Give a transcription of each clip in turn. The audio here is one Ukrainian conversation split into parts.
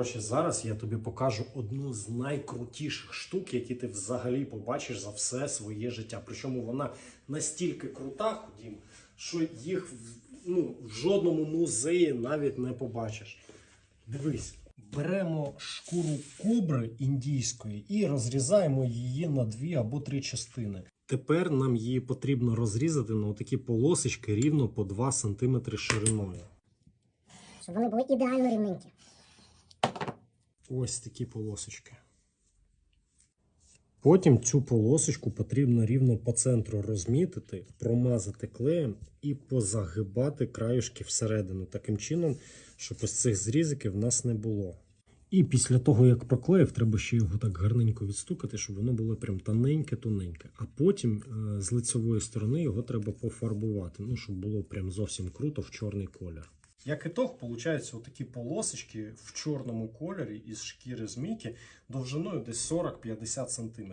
Коротше, зараз я тобі покажу одну з найкрутіших штук, які ти взагалі побачиш за все своє життя. Причому вона настільки крута, ходім, що їх ну, в жодному музеї навіть не побачиш. Дивись, беремо шкуру кобри індійської і розрізаємо її на дві або три частини. Тепер нам її потрібно розрізати на такі полосочки рівно по 2 см шириною. щоб вони були ідеально рівненькі. Ось такі полосочки. Потім цю полосочку потрібно рівно по центру розмітити, промазати клеєм і позагибати краюшки всередину, таким чином, щоб ось цих зрізиків в нас не було. І після того, як проклеїв, треба ще його так гарненько відстукати, щоб воно було прям тоненьке-тоненьке. А потім е, з лицевої сторони його треба пофарбувати, ну, щоб було прям зовсім круто в чорний колір. Як ітог, получаються отакі полосочки в чорному кольорі із шкіри змійки довжиною десь 40-50 см.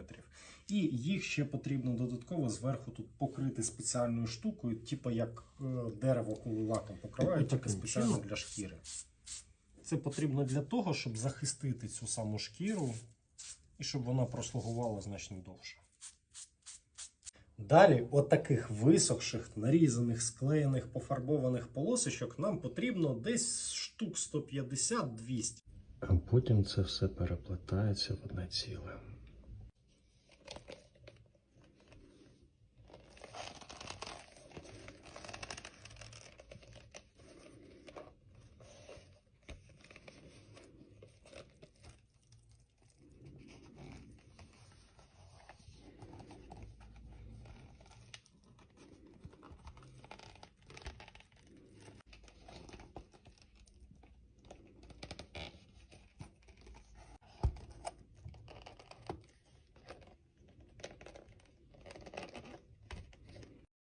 І їх ще потрібно додатково зверху тут покрити спеціальною штукою, типу як е, дерево коли лаком покривають, тільки спеціально для шкіри. Це потрібно для того, щоб захистити цю саму шкіру і щоб вона прослугувала значно довше. Далі, от таких висохших, нарізаних, склеєних, пофарбованих полосочок нам потрібно десь штук 150-200. А потім це все переплетається в одне ціле.